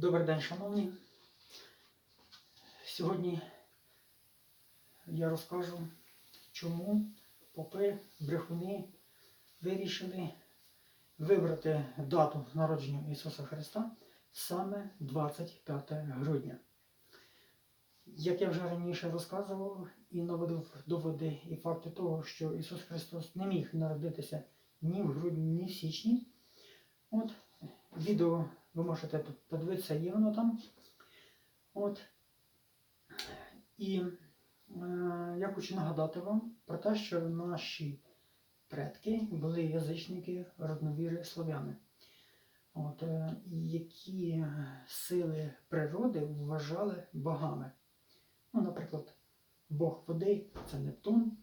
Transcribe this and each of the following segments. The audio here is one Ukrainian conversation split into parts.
Добрий день, шановні. Сьогодні я розкажу, чому попи, брехуни вирішили вибрати дату народження Ісуса Христа саме 25 грудня. Як я вже раніше розказував і наводив доводи і факти того, що Ісус Христос не міг народитися ні в грудні, ні в січні. От відео ви можете тут подивитися, є воно там. От. І е, я хочу нагадати вам про те, що наші предки були язичники родновіри слов'яни. От, е, які сили природи вважали богами. Ну, наприклад, Бог води це Нептун,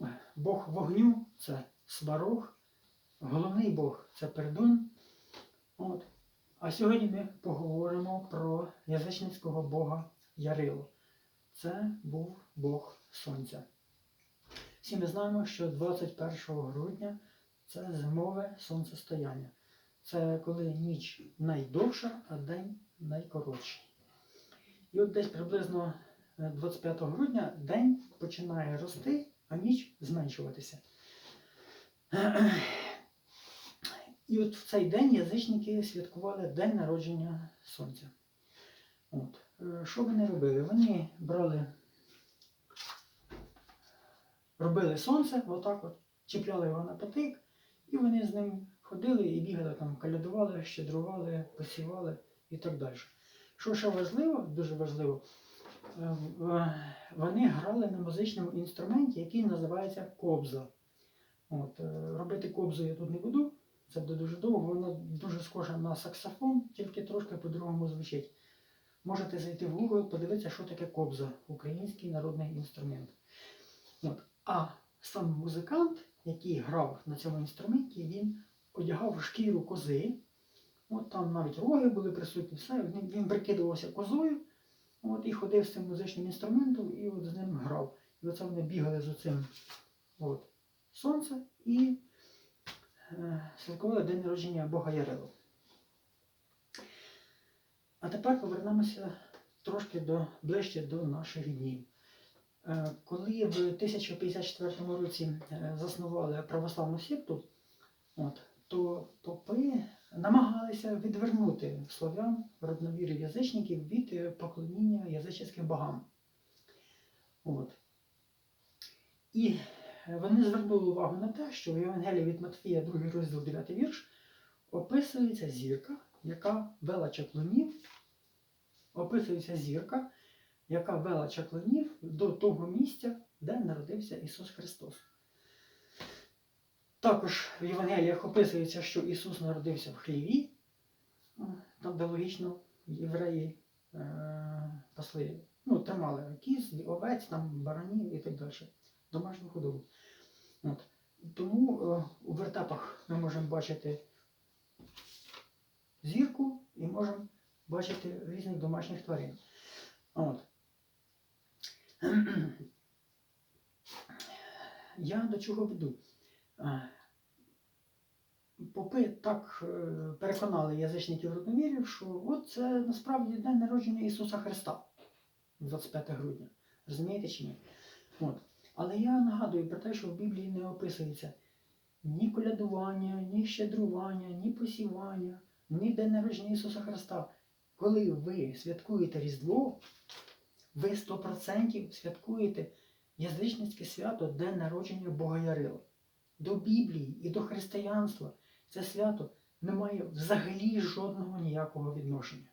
е, Бог вогню це Сварог, головний Бог це Пердун. От. А сьогодні ми поговоримо про язичницького бога Ярилу. Це був Бог Сонця. Всі ми знаємо, що 21 грудня це зимове сонцестояння. Це коли ніч найдовша, а день найкоротший. І от десь приблизно е, 25 грудня день починає рости, а ніч зменшуватися. І от в цей день язичники святкували день народження сонця. От. Е, Що вони робили? Вони брали, робили сонце, отак от, чіпляли його на потик, і вони з ним ходили і бігали, там, калядували, щедрували, посівали і так далі. Що ще важливо, дуже важливо, е, вони грали на музичному інструменті, який називається кобза. От, е, робити кобзу я тут не буду, це буде дуже довго, воно дуже схоже на саксофон, тільки трошки по-другому звучить. Можете зайти в Google, подивитися, що таке кобза, український народний інструмент. От. А сам музикант, який грав на цьому інструменті, він одягав шкіру кози. От там навіть роги були присутні, все, він, він прикидувався козою от, і ходив з цим музичним інструментом і от з ним грав. І оце вони бігали з оцим от, сонце і святкували день народження Бога Ярилу. А тепер повернемося трошки до, ближче до наших днів. Е, Коли в 1054 році е, заснували православну секту, от, то попи намагалися відвернути слов'ян, родновірів язичників від е, поклоніння язичницьким богам. От. І е, вони звернули увагу на те, що в Євангелії від Матфія, 2 розділ 9 вірш, описується зірка, яка вела чаклунів, описується зірка, яка вела чаклунів до того місця, де народився Ісус Христос. Також в Євангеліях описується, що Ісус народився в хліві, там, де логічно євреї е, пасли, ну, тримали кіз, овець, там, баранів і так далі. Домашню худобу. От. Тому е, у вертепах ми можемо бачити зірку і можемо бачити різних домашніх тварин. От. Я до чого веду? Е, Попи так е, переконали язичників родновірів, що от це насправді день народження Ісуса Христа, 25 грудня. Розумієте чи ні? От. Але я нагадую про те, що в Біблії не описується ні колядування, ні щедрування, ні посівання, ні день народження Ісуса Христа. Коли ви святкуєте Різдво, ви 100% святкуєте язичницьке свято День народження Бога Ярила. До Біблії і до християнства це свято не має взагалі жодного ніякого відношення.